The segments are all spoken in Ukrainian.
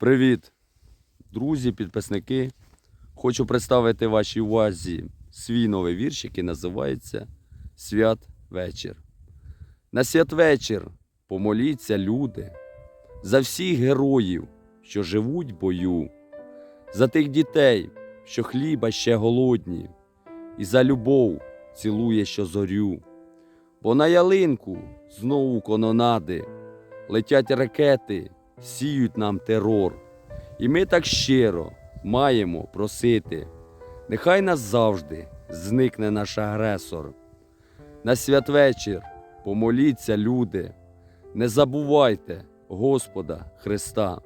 Привіт, друзі, підписники. Хочу представити вашій увазі свій новий вірш, який називається Свят вечір. На святвечір помоліться, люди, за всіх героїв, що живуть в бою, за тих дітей, що хліба ще голодні, і за любов цілує щозорю. Бо на ялинку знову кононади, летять ракети, сіють нам терор. І ми так щиро маємо просити, нехай назавжди зникне наш агресор. На святвечір помоліться, люди, не забувайте Господа Христа,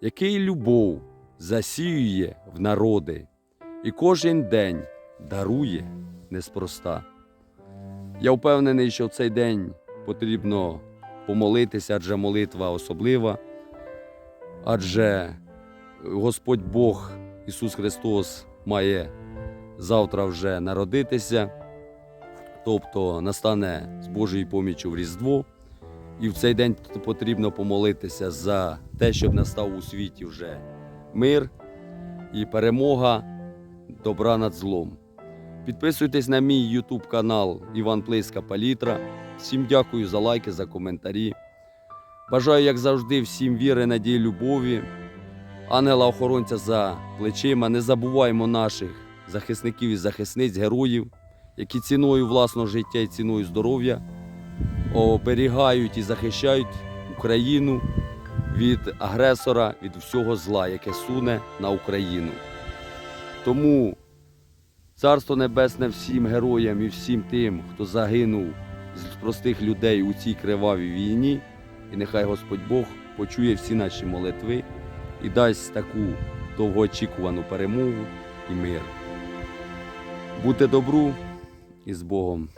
який любов засіює в народи і кожен день дарує неспроста. Я впевнений, що в цей день потрібно помолитися, адже молитва особлива, адже Господь Бог Ісус Христос має завтра вже народитися, тобто настане з Божою поміччю в Різдво. І в цей день потрібно помолитися за те, щоб настав у світі вже мир і перемога добра над злом. Підписуйтесь на мій YouTube канал Іван Плиска Палітра. Всім дякую за лайки, за коментарі. Бажаю, як завжди, всім віри, надії, любові. Ангела охоронця за плечима. Не забуваємо наших захисників і захисниць, героїв, які ціною власного життя і ціною здоров'я оберігають і захищають Україну від агресора, від всього зла, яке суне на Україну. Тому Царство Небесне всім героям і всім тим, хто загинув з простих людей у цій кривавій війні. І нехай Господь Бог почує всі наші молитви і дасть таку довгоочікувану перемогу і мир. Будьте добру і з Богом!